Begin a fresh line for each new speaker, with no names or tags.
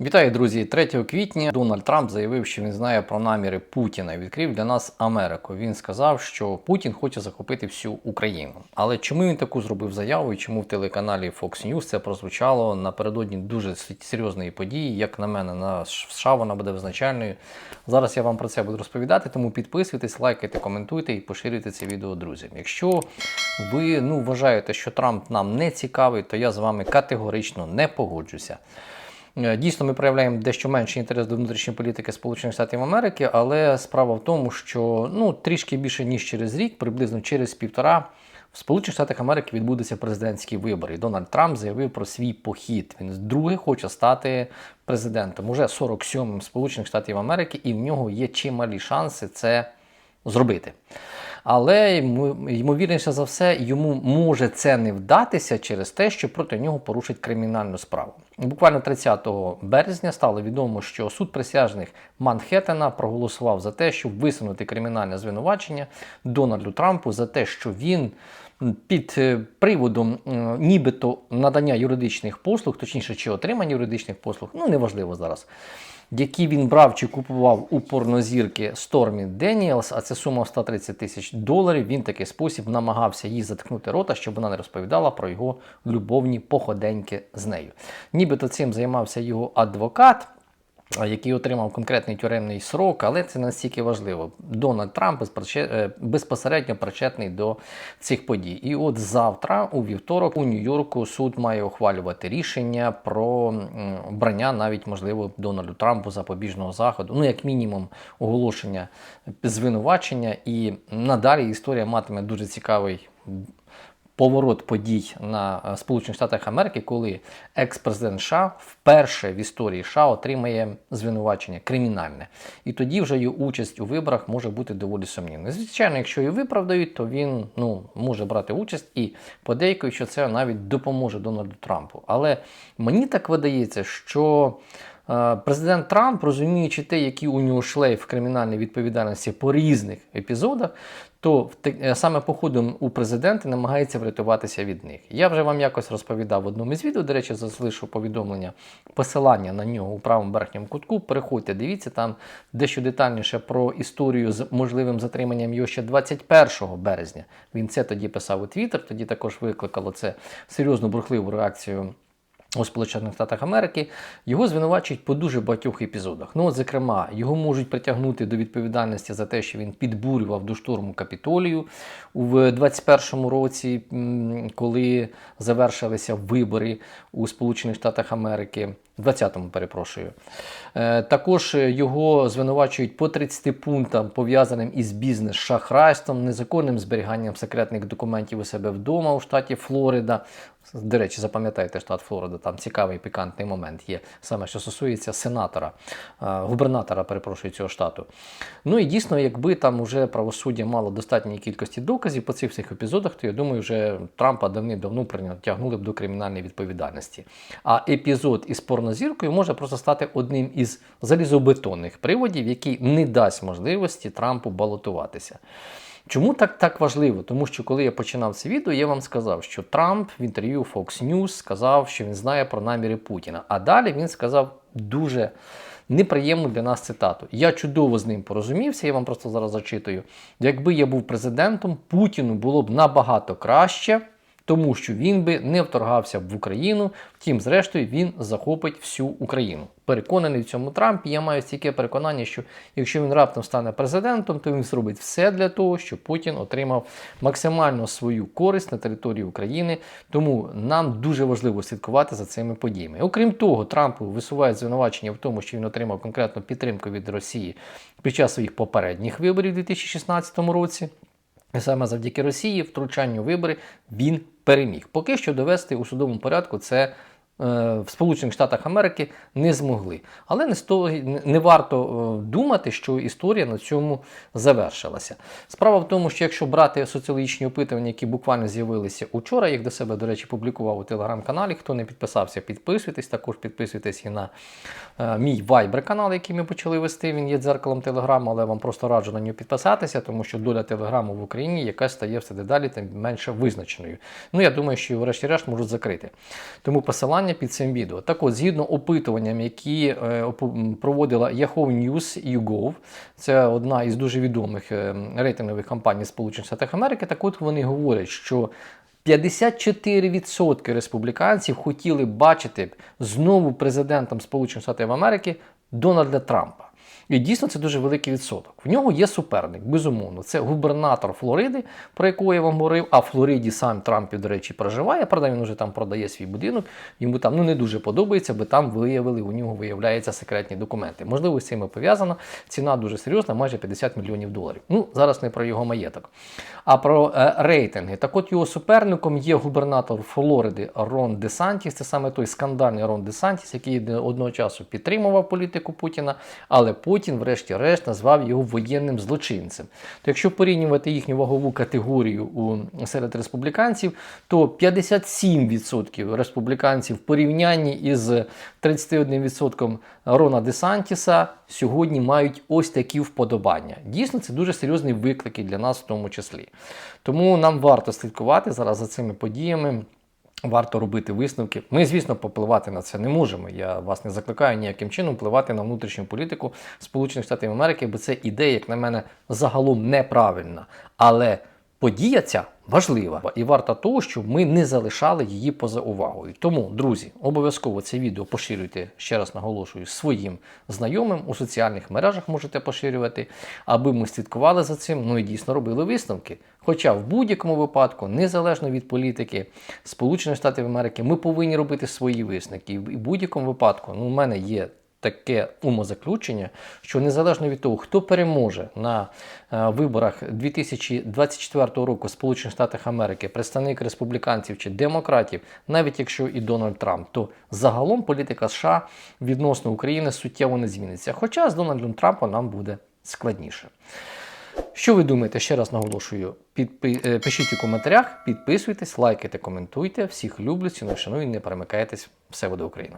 Вітаю, друзі! 3 квітня Дональд Трамп заявив, що він знає про наміри Путіна. і Відкрив для нас Америку. Він сказав, що Путін хоче захопити всю Україну. Але чому він таку зробив заяву і чому в телеканалі Fox News це прозвучало напередодні дуже серйозної події? Як на мене, на США вона буде визначальною. Зараз я вам про це буду розповідати. Тому підписуйтесь, лайкайте, коментуйте і поширюйте це відео друзям. Якщо ви ну вважаєте, що Трамп нам не цікавий, то я з вами категорично не погоджуся. Е, Дійсно, ми проявляємо дещо менший інтерес до внутрішньої політики Сполучених Штатів Америки, але справа в тому, що ну трішки більше ніж через рік, приблизно через півтора, в Сполучених Штатах Америки відбудуться президентські вибори. Дональд Трамп заявив про свій похід. Він вдруге хоче стати президентом. Уже 47-м Сполучених Штатів Америки, і в нього є чималі шанси це зробити. Але ймовірніше за все, йому може це не вдатися через те, що проти нього порушать кримінальну справу. Буквально 30 березня стало відомо, що суд присяжних Манхеттена проголосував за те, щоб висунути кримінальне звинувачення Дональду Трампу за те, що він під е, приводом нібито надання юридичних послуг, точніше, чи отримання юридичних послуг, ну неважливо зараз які він брав чи купував у порнозірки Стормі Деніелс, а це сума в 130 тисяч доларів. Він такий спосіб намагався їй заткнути рота, щоб вона не розповідала про його любовні походеньки з нею. Нібито цим займався його адвокат. А, Який отримав конкретний тюремний срок, але це настільки важливо. Дональд Трамп е, безпосередньо причетний до цих подій. І от завтра, у вівторок, у Нью-Йорку суд має ухвалювати рішення про м, обрання навіть можливо Дональду Трампу запобіжного заходу. Ну, як мінімум, оголошення звинувачення. І надалі історія матиме дуже цікавий поворот подій на е, Сполучених Штатах Америки, коли екс-президент США вперше в історії США отримає звинувачення кримінальне. І тоді вже його участь у виборах може бути доволі сумнівною. Звичайно, якщо її виправдають, то він ну, може брати участь і подейкують, що це навіть допоможе Дональду Трампу. Але мені так видається, що. Е, Президент Трамп, розуміючи те, який у нього шлейф кримінальної відповідальності по різних епізодах, то е, саме походом у президенти намагається врятуватися від них. Я вже вам якось розповідав в одному із відео, до речі, залишу повідомлення, посилання на нього у правому верхньому кутку. Переходьте, дивіться там дещо детальніше про історію з можливим затриманням його ще 21 березня. Він це тоді писав у Твіттер, тоді також викликало це серйозну бурхливу реакцію у Сполучених Штатах Америки його звинувачують по дуже багатьох епізодах. Ну, зокрема, його можуть притягнути до відповідальності за те, що він підбурював до штурму Капітолію у 21-му році, коли завершилися вибори у Сполучених Штатах Америки. 20-му, перепрошую. Е, також його звинувачують по 30 пунктам, пов'язаним із бізнес-шахрайством, незаконним зберіганням секретних документів у себе вдома у штаті Флорида. До речі, запам'ятайте штат Флорида, там цікавий пікантний момент є, саме що стосується сенатора, е, губернатора, перепрошую, цього штату. Ну і дійсно, якби там уже правосуддя мало достатньої кількості доказів по цих всіх епізодах, то я думаю, вже Трампа давним-давно притягнули б до кримінальної відповідальності. А епізод із порнозіркою може просто стати одним із залізобетонних приводів, який не дасть можливості Трампу балотуватися. Чому так так важливо? Тому що коли я починав це відео, я вам сказав, що Трамп в інтерв'ю Fox News сказав, що він знає про наміри Путіна. А далі він сказав дуже неприємну для нас цитату. Я чудово з ним порозумівся, я вам просто зараз зачитую. Якби я був президентом, Путіну було б набагато краще. Тому що він би не вторгався в Україну, втім, зрештою, він захопить всю Україну. Переконаний в цьому Трамп, я маю стільки переконання, що якщо він раптом стане президентом, то він зробить все для того, щоб Путін отримав максимально свою користь на території України. Тому нам дуже важливо слідкувати за цими подіями. Окрім того, Трампу висувають звинувачення в тому, що він отримав конкретну підтримку від Росії під час своїх попередніх виборів у 2016 році. Саме завдяки Росії, втручанню вибори, він переміг. Поки що довести у судовому порядку це в Сполучених Штатах Америки не змогли. Але не, сто, не- варто е, думати, що історія на цьому завершилася. Справа в тому, що якщо брати соціологічні опитування, які буквально з'явилися учора, їх до себе, до речі, публікував у телеграм-каналі. Хто не підписався, підписуйтесь. Також підписуйтесь і на е, мій Viber канал, який ми почали вести. Він є дзеркалом Телеграму, але вам просто раджу на нього підписатися, тому що доля Телеграму в Україні якась стає все дедалі тим менше визначеною. Ну я думаю, що врешті-решт можуть закрити. Тому посилання посилання під цим відео. Так от, згідно опитуванням, які е, проводила Yahoo News YouGov, це одна із дуже відомих е, рейтингових компаній Сполучених Штатів Америки, так от вони говорять, що 54% республіканців хотіли бачити знову президентом Сполучених Штатів Америки Дональда Трампа. І дійсно це дуже великий відсоток. В нього є суперник, безумовно. Це губернатор Флориди, про якого я вам говорив. А в Флориді сам Трамп, до речі, проживає. Правда, він вже там продає свій будинок. Йому там ну не дуже подобається, бо там виявили, у нього виявляються секретні документи. Можливо, з цим і пов'язано. Ціна дуже серйозна, майже 50 мільйонів доларів. Ну зараз не про його маєток, а про е, рейтинги. Так от його суперником є губернатор Флориди Рон Десантіс. Це саме той скандальний Рон Десантіс, який одного часу підтримував політику Путіна, але Путін, врешті-решт, назвав його воєнним злочинцем. То якщо порівнювати їхню вагову категорію у, серед республіканців, то 57% республіканців в порівнянні із 31% Рона Десантіса сьогодні мають ось такі вподобання. Дійсно, це дуже серйозні виклики для нас в тому числі. Тому нам варто слідкувати зараз за цими подіями. Варто робити висновки. Ми, звісно, попливати на це не можемо. Я вас не закликаю ніяким чином впливати на внутрішню політику Сполучених Штатів Америки, бо це ідея, як на мене, загалом неправильна. Але подія ця важлива і варта того, щоб ми не залишали її поза увагою. Тому, друзі, обов'язково це відео поширюйте, ще раз наголошую, своїм знайомим у соціальних мережах можете поширювати, аби ми слідкували за цим, ну і дійсно робили висновки. Хоча в будь-якому випадку, незалежно від політики Сполучених Штатів Америки, ми повинні робити свої висновки. І в будь-якому випадку, ну, у мене є таке умозаключення, що незалежно від того, хто переможе на е, виборах 2024 року Сполучених Штатах Америки, представник республіканців чи демократів, навіть якщо і Дональд Трамп, то загалом політика США відносно України суттєво не зміниться. Хоча з Дональдом Трампом нам буде складніше. Що ви думаєте? Ще раз наголошую. Підпи... е, Пишіть у коментарях, підписуйтесь, лайкайте, коментуйте. Всіх люблю, ціную, шаную, не перемикайтесь. Все буде Україна!